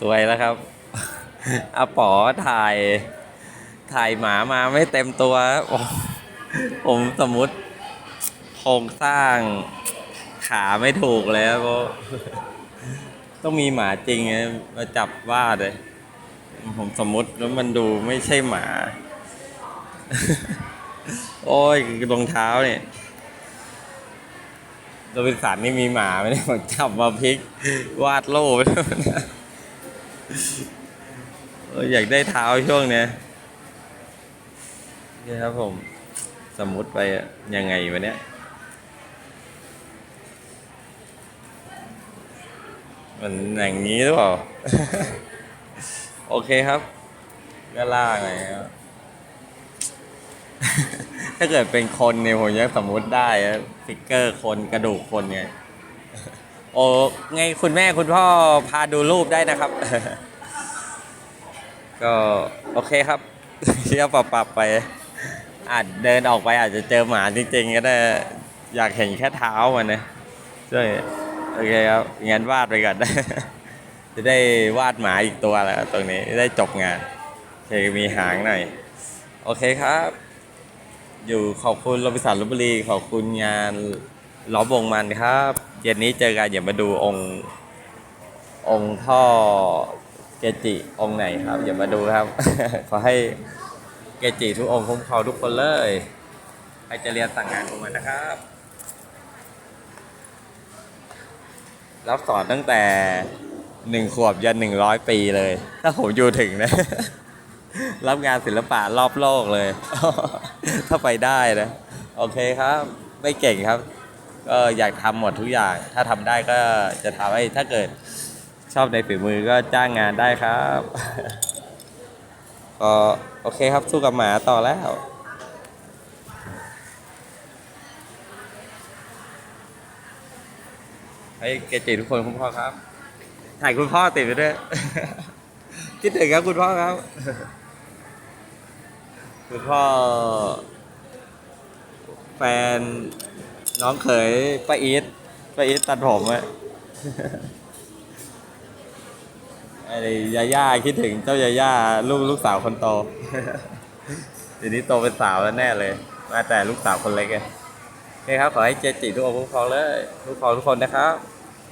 สวยแล้วครับอาป๋อถ่าย ถ่ายหมามาไม่เต็มตัว ผมสมมุติโครงสร้างขาไม่ถูกเลยเพราะต้องมีหมาจริงมาจับวาดเลยผมสมมุติแล้วมันดูไม่ใช่หมา โอ้ยรองเท้าเนี่ยโรบินสันนี่มีหมาไหมเนี่ยผมจับมาพลิก วาดโล่ไปแล้วนะ อออยากได้เท้าช่วงเนี้ยนี่ครับผม สมมุติไปอะยังไงวะเนี่ยมันอย่างนี้หรือเปล่า โอเคครับก็ล่างหน่อยครับ ถ้าเกิดเป็นคนเนี่ยผมยังสมมุติได้อะฟิกเกอร์คนกระดูกคนไง โอ้ไงคุณแม่คุณพ่อพาดูรูปได้นะครับ ก็โอเคครับเที่ยวปรับปรับไป อาจเดินออกไปอาจจะเจอหมาจริงๆก็ได้อยากเห็นแค่เท้ามันนะช่วยโอเคครับงั้นวาดไปก่อนจะได้วาดหมาอีกตัวแล้วตรงนี้ได้จบงานโอเคมีหางหน่อย โอเคครับ อยู่ขอบคุณโรบิสันลพบุรีขอบคุณงาน ล้อมวงมันครับเย็นนี้เจอกันอย่ามาดูองค์องค์ท่อเกจิองค์ไหนครับอย่ามาดูครับ ขอให้เกจิทุกองค์คุ้มครองทุกคนเลยใครจะเรียนสั่งงานผมมานะครับ รับสอนตั้งแต่หนึ่งขวบยันหนึ่งร้อยปีเลย ถ้าผมอยู่ถึงนะ รับงานศิลปะรอบโลกเลย ถ้าไปได้นะ โอเคครับ ไม่เก่งครับ ก็อยากทำหมดทุกอย่าง ถ้าทำได้ก็จะทำให้ถ้าเกิดชอบในฝีมือก็จ้างงานได้ครับ ก็โอเคครับสู้กับหมาต่อแล้วให้เกจิทุกคนคุณพ่อครับ ถ่ายคุณพ่อติดไปด้วย คิดถึงครับคุณพ่อครับ คุณพ่อ แฟน น้องเขยป้าอีทป้าอีทตัดผมอะไอ้ยาย่าคิดถึงเจ้ายาย่าลูกลูกสาวคนโตทีนี้โตเป็นสาวแล้วแน่เลย มาแต่ลูกสาวคนเล็กไงโอเคครับ ขอให้เจจิทุกคนคุ้มครองเลยทุกคนทุกคนนะครับ